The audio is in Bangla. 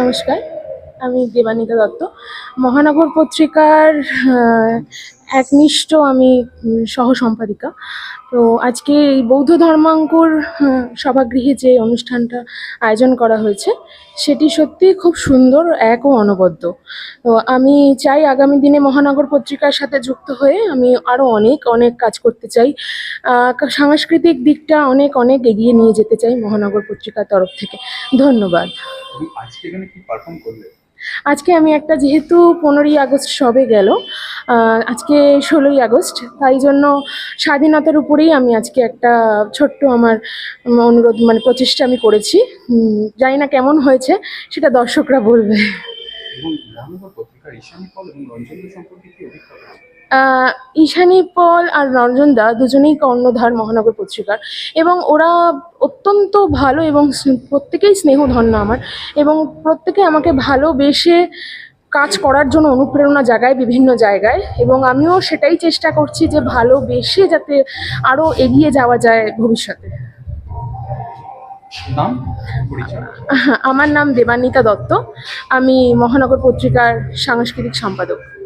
নমস্কার, আমি দেবানিতা দত্ত। মহানগর পত্রিকার একনিষ্ঠ আমি সহ সম্পাদিকা তো আজকে এই বৌদ্ধ ধর্মাঙ্কুর সভাগৃহে যে অনুষ্ঠানটা আয়োজন করা হয়েছে, সেটি সত্যি খুব সুন্দর, এক ও অনবদ্য। তো আমি চাই আগামী দিনে মহানগর পত্রিকার সাথে যুক্ত হয়ে আমি আরও অনেক অনেক কাজ করতে চাই। সাংস্কৃতিক দিকটা অনেক অনেক এগিয়ে নিয়ে যেতে চাই মহানগর পত্রিকার তরফ থেকে। ধন্যবাদ। আজকে এখানে কি পারফর্ম করলে? আজকে আমি একটা যেহেতু পনেরোই আগস্ট সবে গেল আজকে ষোলোই আগস্ট তাই জন্য স্বাধীনতার উপরেই আমি আজকে একটা ছোট্ট আমার অনুরোধ মানে প্রচেষ্টা আমি করেছি। জানি না কেমন হয়েছে সেটা দর্শকরা বলবে। এবং পত্রিকার সম্পর্কে কি অভিজ্ঞতা ঈশানী পল আর রঞ্জন দা দুজনেই কর্ণধার মহানগর পত্রিকার। এবং ওরা অত্যন্ত ভালো এবং প্রত্যেকেই স্নেহধন্য আমার। এবং প্রত্যেকে আমাকে ভালোবেসে কাজ করার জন্য অনুপ্রেরণা জায়গায় বিভিন্ন জায়গায়। এবং আমিও সেটাই চেষ্টা করছি যে ভালোবেসে যাতে আরও এগিয়ে যাওয়া যায় ভবিষ্যতে। আমার নাম দেবান্বিতা দত্ত। আমি মহানগর পত্রিকার সাংস্কৃতিক সম্পাদক।